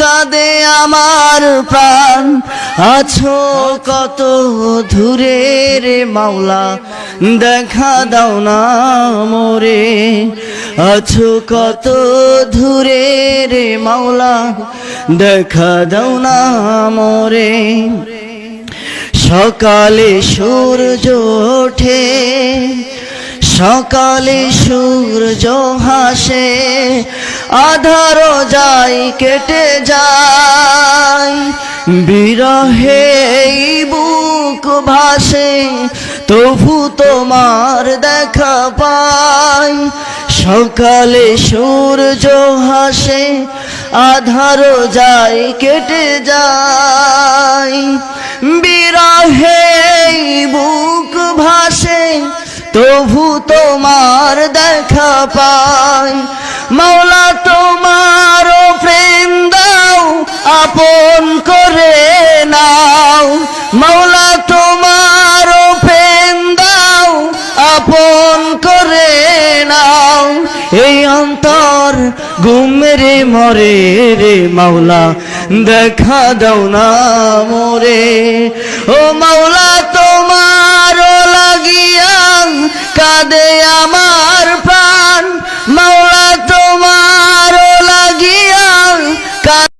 কাঁদে আমার প্রাণ। আছো কত দূরে রে মাওলা, দেখা দাও না মোরে। আছো কত দূরে রে মাওলা, দেখা দাও না মোরে। সকালে সূর্য ওঠে, সকালে সূর্য হাসে আধার যাই কেটে যায়। বিরহে বুক ভাসে, তবু তোমার দেখা পাই। সকালে সূর্য হাসে আধার যাই কেটে যায়। বিরহে বুক ভাসে, তবু তোমার দেখা পাই। মাওলা মাওলা, তোমার প্রেম দাও, আপন করে নাও। এই অন্তর গুমরে মরে রে মাওলা, দেখা দাও না মরে। ও মাওলা, তোমার